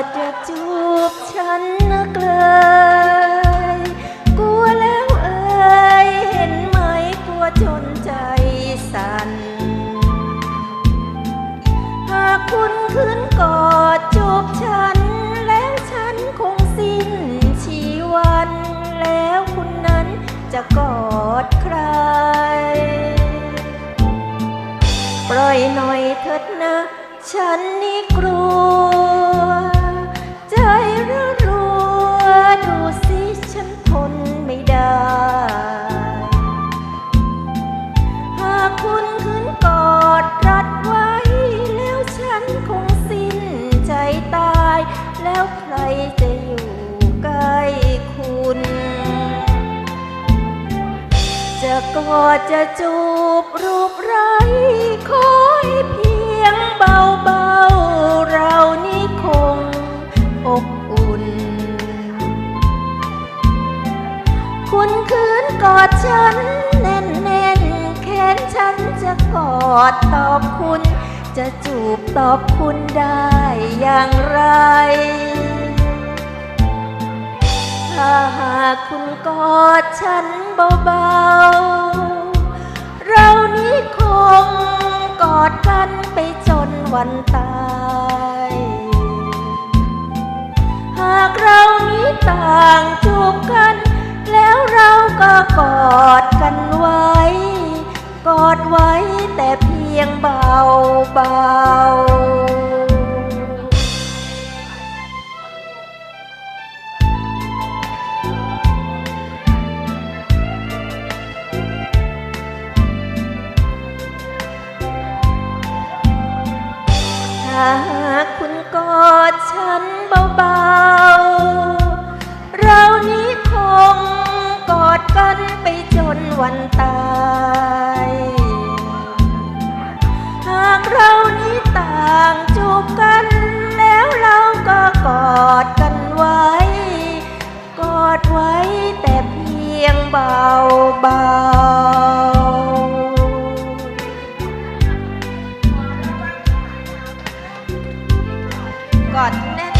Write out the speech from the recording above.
ดจะจูบฉันนักเลยกลัวแล้วเอ่ยเห็นไหมกลัวจนใจสั่น หากคุณคืนกอดจูบฉัน แล้วฉันคงสิ้นชีวัน แล้วคุณนั้นจะกอดใคร ปล่อยหน่อยเถิดนะ ฉันนี่กลัว แล้วใครจะอยู่ใกล้คุณ จะกอดจะจูบรูปไรขอให้เพียงเบาๆเรานี่คงอบอุ่น คุณคืนกอดฉันแน่นๆแขนฉันจะกอดตอบคุณ จะจูบตอบคุณได้อย่างไร ถ้าหากคุณกอดฉันเบาๆ เรานี้คงกอดกันไปจนวันตาย หากเรานี้ต่างจูบกัน แล้วเราก็กอดกันไว้ กอดไว้แต่เพี เบาหากคุณกอดฉันเบาๆ เรานี้คงกอดกันไปจนวันตาย กไว้แต่เพียงเบาเบากอดแน่